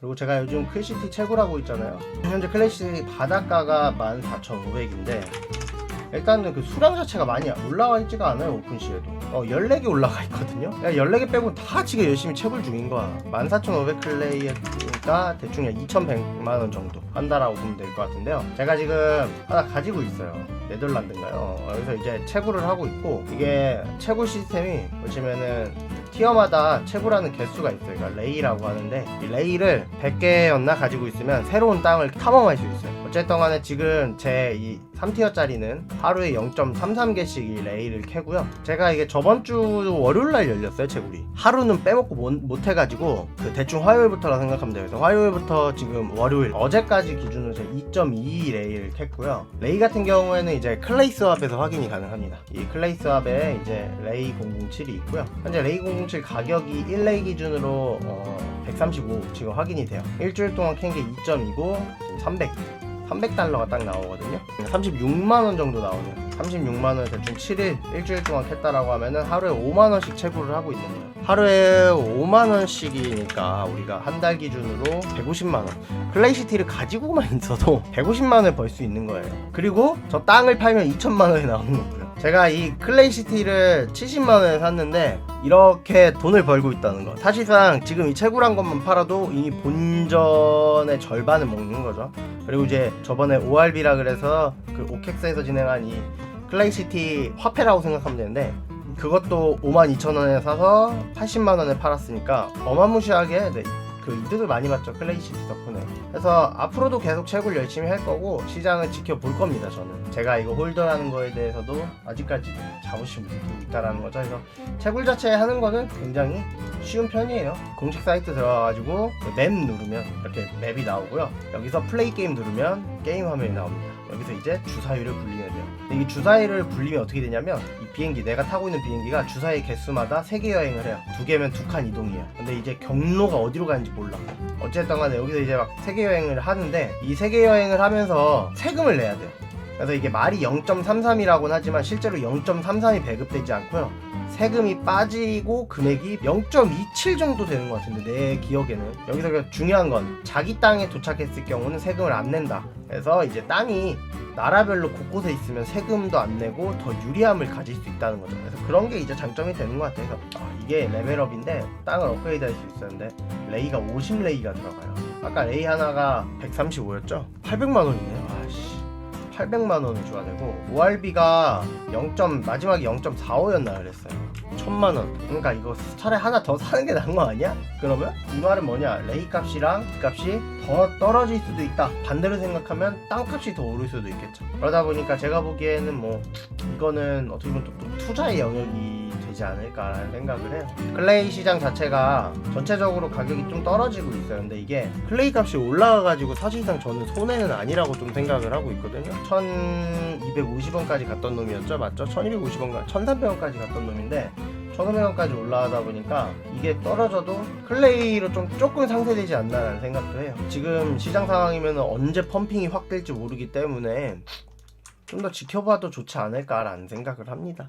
그리고 제가 요즘 클시티 채굴하고 있잖아요. 현재 클래시 바닷가가 14,500인데 일단은 그 수량 자체가 많이 올라와 있지가 않아요 오픈시에도. 어 14개 올라가 있거든요? 야 14개 빼고 다 지금 열심히 채굴 중인 거야. 14,500 클레이가 대충 2,100만원 정도 한다라고 보면 될 것 같은데요. 제가 지금 하나 가지고 있어요. 네덜란드인가요? 어, 여기서 이제 채굴을 하고 있고 이게 채굴 시스템이 보시면은 티어마다 채굴하는 개수가 있어요. 그러니까 레이라고 하는데 이 레이를 100개였나 가지고 있으면 새로운 땅을 탐험할 수 있어요 어쨌든 간에 지금 제 이 3티어짜리는 하루에 0.33개씩 이 레이를 캐고요. 제가 이게 저번 주 월요일 날 열렸어요, 채굴이. 하루는 빼먹고 못, 못 해가지고 그 대충 화요일부터라 생각하면 돼요. 그래서 화요일부터 지금 월요일 어제까지 기준으로 제가 2.2 레이를 캤고요. 레이 같은 경우에는 이제 클레이 스왑에서 확인이 가능합니다. 이 클레이 스왑에 이제 레이 007이 있고요. 현재 레이 007 가격이 1레이 기준으로 어, 135 지금 확인이 돼요. 일주일 동안 캔 게 2.2고 300. 300달러가 딱 나오거든요. 36만원 정도 나오네요. 36만원 대충 7일, 일주일 동안 캤다라고 하면은 하루에 5만원씩 채굴을 하고 있는 거예요. 하루에 5만원씩이니까 우리가 한 달 기준으로 150만원. 클레이시티를 가지고만 있어도 150만원을 벌 수 있는 거예요. 그리고 저 땅을 팔면 2천만원이 나오는 거고요. 제가 이 클레이시티를 70만원에 샀는데 이렇게 돈을 벌고 있다는 거. 사실상 지금 이 채굴한 것만 팔아도 이미 본전의 절반을 먹는 거죠. 그리고 이제 저번에 ORB라 그래서 그 오캑스에서 진행한 이 클레이시티 화폐라고 생각하면 되는데 그것도 52,000원에 사서 80만원에 팔았으니까 어마무시하게 네, 그 이득을 많이 봤죠 클레이시티 덕분에. 그래서 앞으로도 계속 채굴 열심히 할 거고 시장을 지켜볼 겁니다 저는. 제가 이거 홀더라는 거에 대해서도 아직까지 자부심이 있다라는 거죠. 그래서 채굴 자체 하는 거는 굉장히 쉬운 편이에요. 공식 사이트 들어가가지고 그맵 누르면 이렇게 맵이 나오고요. 여기서 플레이 게임 누르면 게임 화면이 나옵니다 여기서 이제 주사위를 굴리면 돼요. 이 주사위를 굴리면 어떻게 되냐면 이 비행기 내가 타고 있는 비행기가 주사위 개수마다 세계 여행을 해요. 두 개면 두 칸 이동이에요. 근데 이제 경로가 어디로 가는지 몰라. 어쨌든 간에 여기서 이제 막 세계 여행을 하는데 이 세계 여행을 하면서 세금을 내야 돼요 그래서 이게 말이 0.33이라고는 하지만 실제로 0.33이 배급되지 않고요. 세금이 빠지고 금액이 0.27 정도 되는 것 같은데 내 기억에는. 여기서 그 중요한 건 자기 땅에 도착했을 경우는 세금을 안 낸다. 그래서 이제 땅이 나라별로 곳곳에 있으면 세금도 안 내고 더 유리함을 가질 수 있다는 거죠. 그래서 그런 게 이제 장점이 되는 것 같아요. 그래서 아, 이게 레벨업인데 땅을 업그레이드 할 수 있었는데 레이가 50레이가 들어가요. 아까 레이 하나가 135였죠? 800만 원이네요 800만 원을 줘야 되고 ORB가 0. 마지막에 0.45였나 그랬어요. 1000만 원. 그러니까 이거 차라리 하나 더 사는 게 나은 거 아니야? 그러면 이 말은 뭐냐? 레이 값이랑 이 값이 더 떨어질 수도 있다. 반대로 생각하면 땅 값이 더 오를 수도 있겠죠. 그러다 보니까 제가 보기에는 뭐 이거는 어떻게 보면 또, 또 투자의 영역이 되지 않을까라는 생각을 해요. 클레이 시장 자체가 전체적으로 가격이 좀 떨어지고 있어요. 근데 이게 클레이 값이 올라가가지고 사실상 저는 손해는 아니라고 좀 생각을 하고 있거든요. 1250원까지 갔던 놈이었죠. 맞죠? 1250원까지, 1300원까지 갔던 놈인데 1500원까지 올라가다 보니까 이게 떨어져도 클레이로 좀 조금 상쇄되지 않나라는 생각도 해요. 지금 시장 상황이면 언제 펌핑이 확 될지 모르기 때문에 좀 더 지켜봐도 좋지 않을까라는 생각을 합니다.